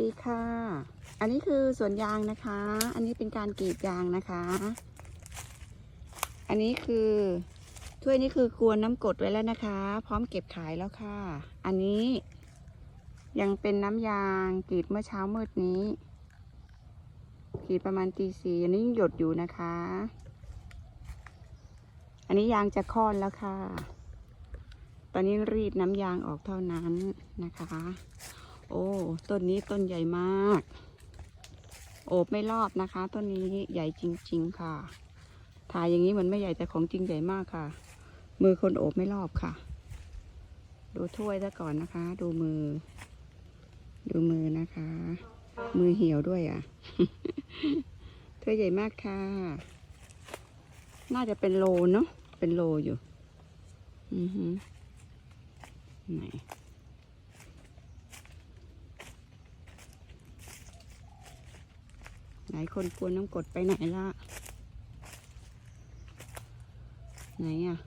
ดีค่ะ อันนี้คือสวนยางนะคะ อันนี้เป็นการกรีดยางนะคะ อันนี้คือถ้วยนี้คือกวนน้ำกดไว้แล้วนะคะ พร้อมเก็บขายแล้วค่ะ อันนี้ยังเป็นน้ำยางกรีดเมื่อเช้ามืดนี้กรีดประมาณตีสี่อันนี้ยังหยดอยู่นะคะ อันนี้ยางจะค่อนแล้วค่ะ ตอนนี้รีดน้ำยางออกเท่านั้นนะคะ โอ้ต้นนี้ต้นใหญ่มาก โอบไม่รอบนะคะ ต้นนี้ใหญ่จริง ๆ ค่ะ ถ่ายอย่างนี้เหมือนไม่ใหญ่แต่ของจริงใหญ่มากค่ะ มือคนโอบไม่รอบค่ะ ดูถ้วยซะก่อนนะคะ ดูมือ ดูมือนะคะ มือเหี่ยวด้วยอะถ้วยใหญ่มากค่ะ น่าจะเป็นโลเนาะเป็นโลอยู่ อือฮึไหน ไหนคนกวนน้ำกดไปไหนละ ไหนอะ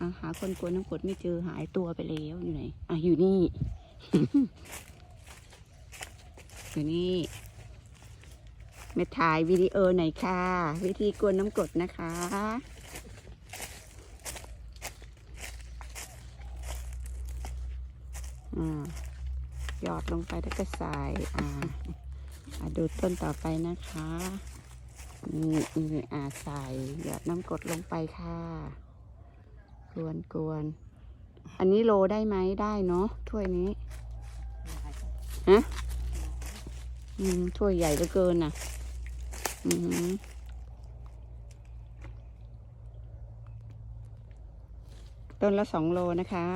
อะหาคนกวนน้ำกดไม่เจอหายตัวไปแล้วอยู่ไหน อะอยู่นี่ อยู่นี่มาถ่ายวิดีโอหน่อยค่ะ วิธีกวนน้ำกดนะคะ อ่า หยอดลงไปแล้วก็ใส่อ่า ดูต้นต่อไปนะคะนี่นี่อ่าใส่หยอดน้ำกรดลงไปค่ะ กวนกวนอันนี้โลได้ไหมได้เนาะถ้วยนี้ฮะอืมถ้วยใหญ่เหลือเกินน่ะ อืมต้นละสองโลนะคะ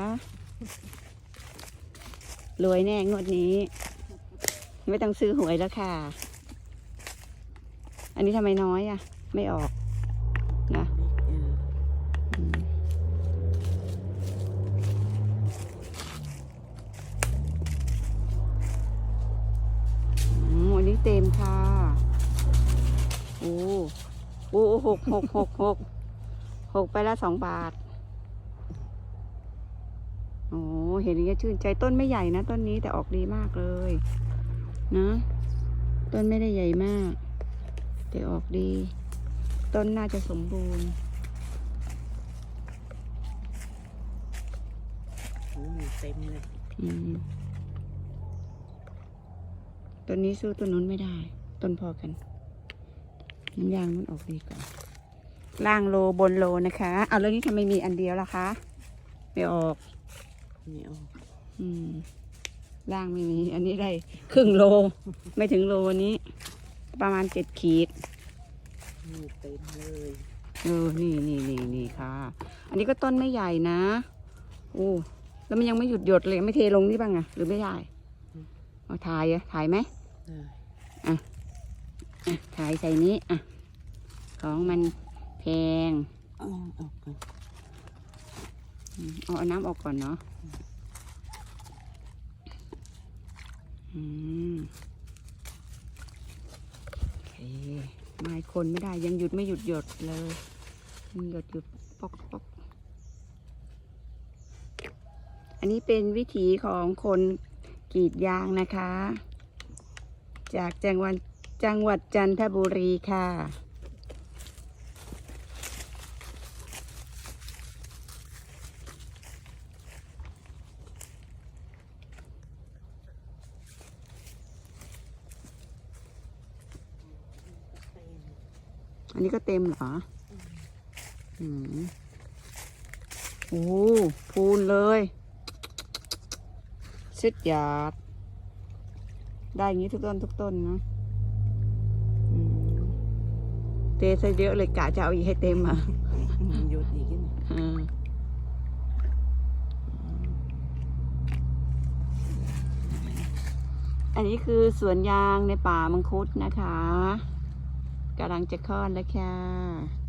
รวยแน่งวดนี้ ไม่ต้องซื้อหวยแล้วค่ะ อันนี้ทำไมน้อยอะ ไม่ออกนะอันนี้เต็มค่ะ โอ้โอ้หกหกหกหกหกไปละสองบาท โอ้เห็นอย่างนี้ยชื่นใจต้นไม่ใหญ่นะ ต้นนี้แต่ออกดีมากเลย นะต้นไม่ได้ใหญ่มาก แต่ออกดี ต้นน่าจะสมบูรณ์โอ้ยเต็มเลยอืมต้นนี้สู้ต้นนู้นไม่ได้ ต้นพอกันน้ำยางมันออกดีกว่าล่างโลบนโลนะคะเอาแล้วนี่ทำไมมีอันเดียวล่ะคะ ไม่ออกเหนียวอืม ล่างไม่มี อันนี้ได้ครึ่งโล ไม่ถึงโลนี้ ประมาณเจ็ดขีดนี่เต็มเลยเออนี่นี่นี่นี่ค่ะ อันนี้ก็ต้นไม่ใหญ่นะโอ้แล้วมันยังไม่หยุดหยดเลยไม่เทลงนี่บ้างอะหรือไม่ได้เอาถ่ายอะถ่ายไหมได้อะถ่ายใส่นี้อะของมันแพงเอาออกก่อนอืมเอาเอาน้ำออกก่อนเนาะ อืมโอเคไม่คนไม่ได้ยังหยุดไม่หยุดหยดเลยยังหยดหยุดปอกปอกอันนี้เป็นวิถีของคนกรีดยางนะคะ จากจังหวัดจังหวัดจันทบุรีค่ะ เต็ม อันนี้ก็เต็มเหรออืมโอ้พูนเลยสุดยอดได้อย่างนี้ทุกต้นทุกต้นนะอืมเทใส่เยอะเลยกะจะเอาอีกให้เต็มอะหยุดอีกนิดอืมอันนี้คือสวนยางในป่ามังคุดนะคะ กำลังจะคลอดแล้วค่ะ